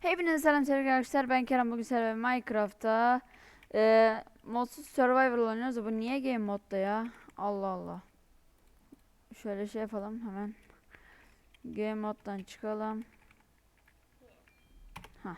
Hepinize selam sevgili arkadaşlar. Ben Kerem. Bugün sizlerle Minecraft'ta e, modsuz survival oynuyoruz. Bu niye game modda ya? Allah Allah. Şöyle şey yapalım hemen. Game moddan çıkalım. Ha.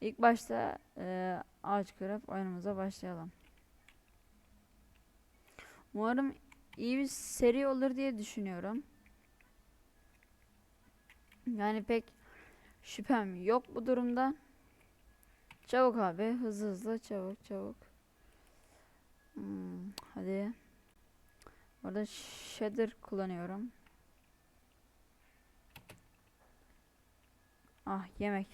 İlk başta e, ağaç kırıp oyunumuza başlayalım. Umarım iyi bir seri olur diye düşünüyorum. Yani pek şüphem yok bu durumda. Çabuk abi. Hızlı hızlı çabuk çabuk. Hmm, hadi. Burada shader kullanıyorum. Ah yemek.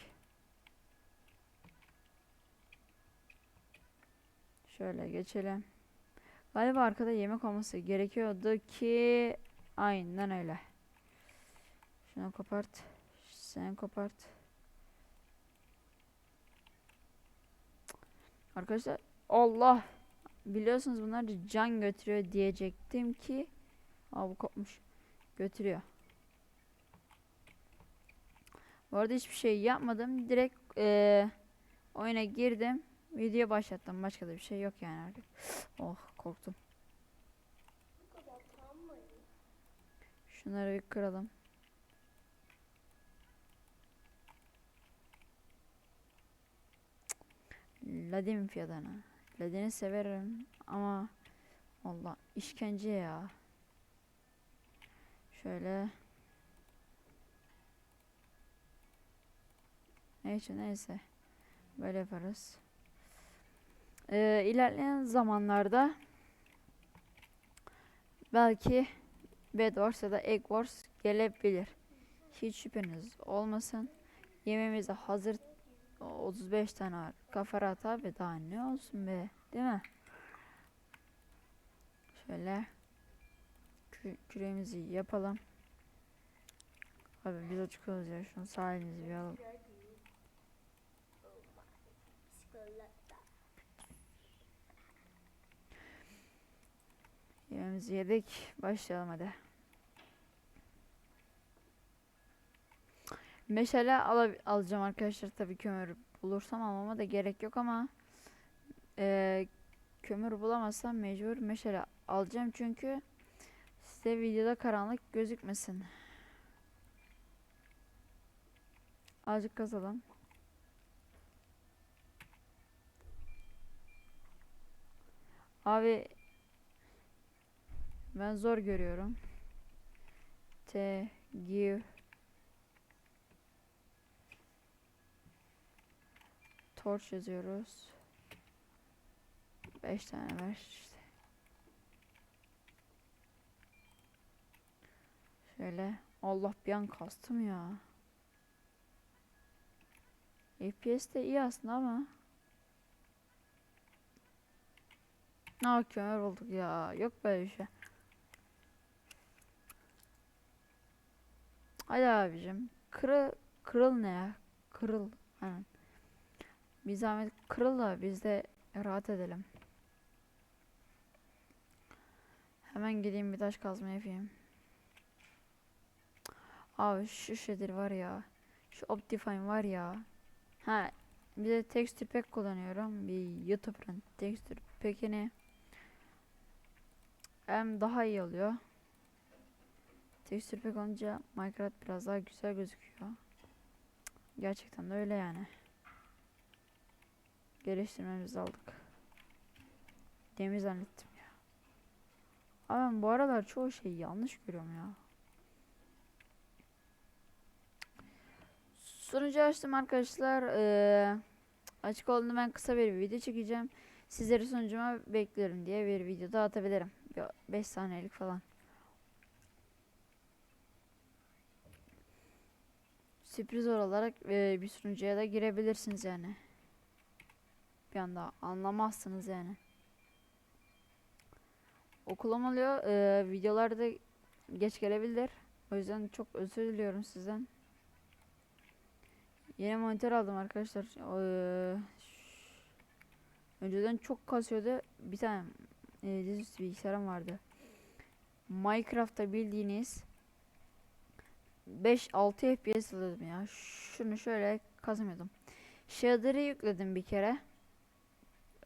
Şöyle geçelim. Galiba arkada yemek olması gerekiyordu ki aynen öyle. Şunu kopart. Sen kopart. Arkadaşlar Allah biliyorsunuz bunlar can götürüyor diyecektim ki Aa bu kopmuş. Götürüyor. Bu arada hiçbir şey yapmadım. Direkt eee, oyuna girdim. Video başlattım. Başka da bir şey yok yani artık. Oh korktum. Şunları bir kıralım. Ladin fiyadını. Ladin'i severim ama Allah işkence ya. Şöyle. Neyse neyse. Böyle yaparız. Ee, ilerleyen zamanlarda belki Bed Wars ya da Egg Wars gelebilir. Hiç şüpheniz olmasın. Yemeğimiz hazır 35 tane var. Kafa rahat abi daha ne olsun be. Değil mi? Şöyle kü küreğimizi yapalım. Abi biz açık olacağız ya. Şunu sahilimizi bir alalım. Yemeğimizi yedik. Başlayalım hadi. Meşale ala- alacağım arkadaşlar tabii kömür bulursam almama da gerek yok ama eee, kömür bulamazsam mecbur meşale alacağım çünkü size videoda karanlık gözükmesin. Azıcık kazalım. Abi ben zor görüyorum. T give torch yazıyoruz. 5 tane ver işte. Şöyle Allah bir an kastım ya. FPS de iyi aslında ama. Ne kömür bulduk ya. Yok böyle bir şey. Hadi abicim. Kırıl, kırıl ne ya? Kırıl. Aynen. Bir zahmet kırıl da biz de rahat edelim. Hemen gideyim bir taş kazma yapayım. Abi şu şeydir var ya. Şu Optifine var ya. Ha bir de texture pack kullanıyorum. Bir YouTuber'ın texture pack'ini hem daha iyi oluyor. Texture pack olunca Minecraft biraz daha güzel gözüküyor. Gerçekten de öyle yani. Geliştirmemizi aldık. Demir zannettim ya. Ama ben bu aralar çoğu şeyi yanlış görüyorum ya. Sunucu açtım arkadaşlar. Ee, açık olduğunda ben kısa bir video çekeceğim. Sizleri sunucuma bekliyorum diye bir video da atabilirim. 5 saniyelik falan. Sürpriz olarak e, bir sunucuya da girebilirsiniz yani. Bir anda anlamazsınız yani. Okulum oluyor. E, videolarda geç gelebilir. O yüzden çok özür diliyorum sizden. Yeni monitör aldım arkadaşlar. Eee, önceden çok kasıyordu. Bir tane e, dizüstü bilgisayarım vardı. Minecraft'ta bildiğiniz 5-6 FPS alıyordum ya. Şunu şöyle kazanıyordum. Shader'ı yükledim bir kere.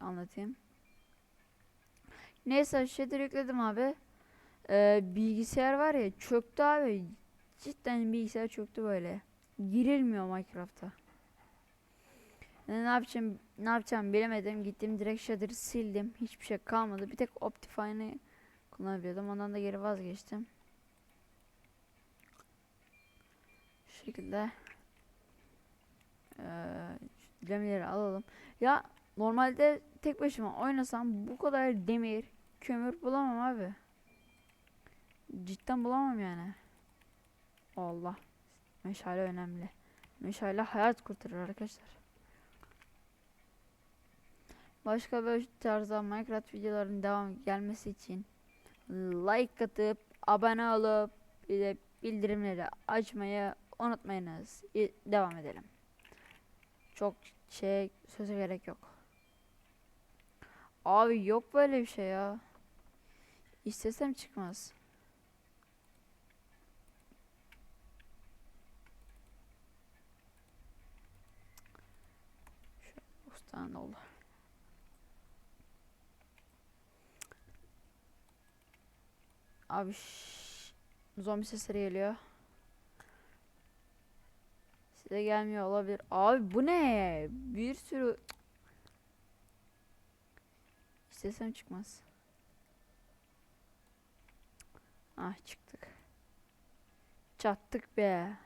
Anlatayım. Neyse shader yükledim abi. Ee, bilgisayar var ya çöktü abi. Cidden bilgisayar çöktü böyle. Girilmiyor Minecraft'a. Ne yapacağım ne yapacağım bilemedim. Gittim direkt shader'ı sildim. Hiçbir şey kalmadı. Bir tek Optifine'ı kullanabiliyordum. Ondan da geri vazgeçtim. Şu şekilde şu demirleri alalım. Ya normalde tek başıma oynasam bu kadar demir, kömür bulamam abi. Cidden bulamam yani. Allah. Meşale önemli. Meşale hayat kurtarır arkadaşlar. Başka böyle tarzda Minecraft videoların devam gelmesi için like atıp abone olup bir de bildirimleri açmayı unutmayınız. Devam edelim. Çok şey söze gerek yok. Abi yok böyle bir şey ya. İstesem çıkmaz. Şöyle ustan oldu. Abi zombi sesleri geliyor. Size gelmiyor olabilir. Abi bu ne? Bir sürü İstesem çıkmaz. Ah çıktık. Çattık be.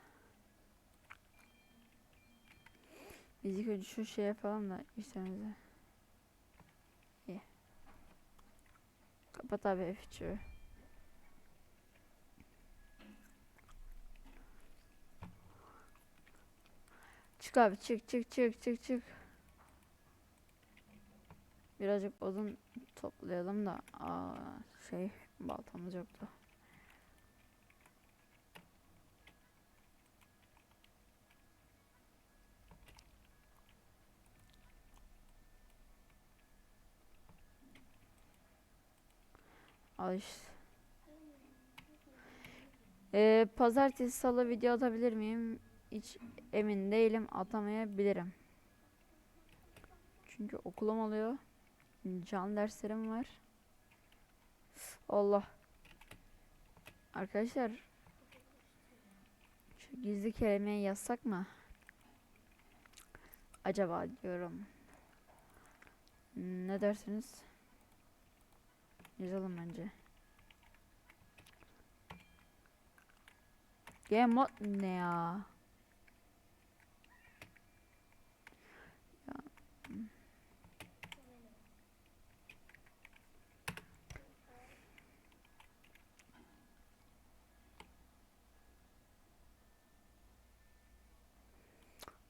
Biz ilk önce şu şeye falan da işlerimize. İyi. Kapat abi F3'ü. Çık abi çık çık çık çık çık. Birazcık odun toplayalım da aa, şey baltamız yoktu. Al işte. Ee, pazartesi salı video atabilir miyim? Hiç emin değilim atamayabilirim. Çünkü okulum oluyor. Can derslerim var. Allah. Arkadaşlar. Şu gizli kelimeyi yazsak mı? Acaba diyorum. Ne dersiniz? Yazalım bence. Game mod ne ya?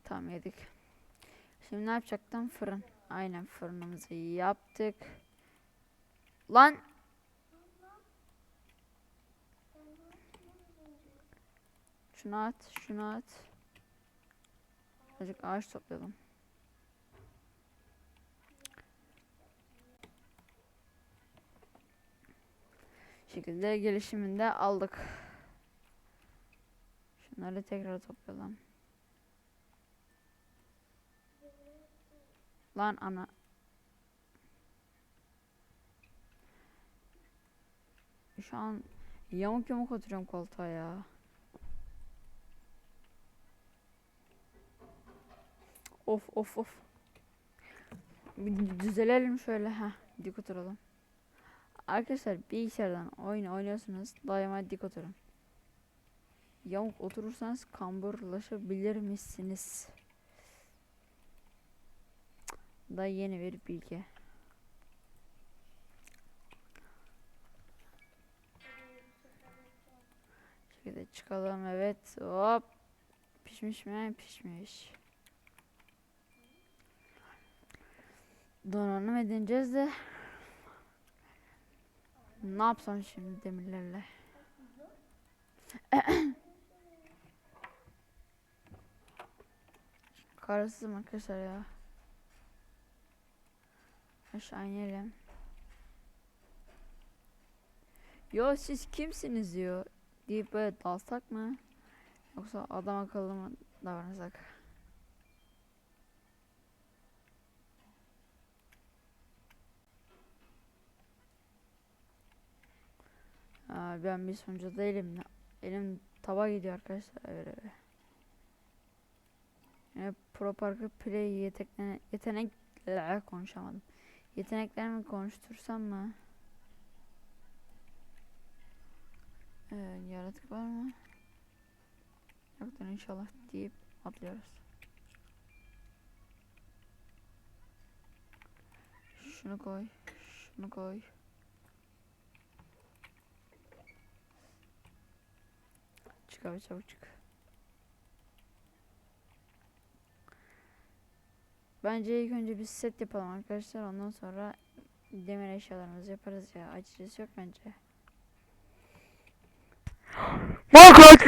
Tamam yedik. Şimdi ne yapacaktım? Fırın. Aynen fırınımızı yaptık. Lan! Şunu at, şunu at. Azıcık ağaç toplayalım. şekilde gelişiminde aldık. Şunları tekrar toplayalım. Lan ana. Şu an yamuk yamuk oturuyorum koltuğa ya. Of of of. Bir düzelelim şöyle ha. Dik oturalım. Arkadaşlar bilgisayardan oyun oynuyorsunuz daima dik oturun. Yamuk oturursanız kamburlaşabilir misiniz? Da yeni bir bilgi. Şöyle çıkalım evet hop. Pişmiş mi? Pişmiş. Donanım edineceğiz de. Ne yapsam şimdi demirlerle? Kararsızım arkadaşlar ya. Aşağı inelim. Yo siz kimsiniz diyor. Deyip böyle dalsak mı? Yoksa adam akıllı mı davranacak? Aa, ben bir sonucu değilim. Elim tava gidiyor arkadaşlar. Öyle. Yine Pro Parker Play yeteneklerine yetenekle konuşamadım. Yeteneklerimi konuştursam mı? Ee, yaratık var mı? Yoktur inşallah deyip atlıyoruz. Şunu koy. Şunu koy. Çık abi çabuk çık. Bence ilk önce bir set yapalım arkadaşlar. Ondan sonra demir eşyalarımızı yaparız ya. Acelesi yok bence. Minecraft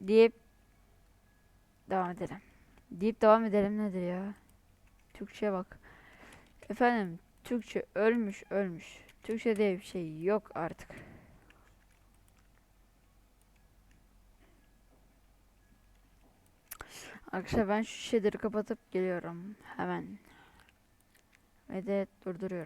deyip devam edelim. Deyip devam edelim nedir ya? Türkçe bak. Efendim Türkçe ölmüş ölmüş. Türkçe diye bir şey yok artık. Arkadaşlar ben şu şeyleri kapatıp geliyorum hemen. Ve de durduruyorum.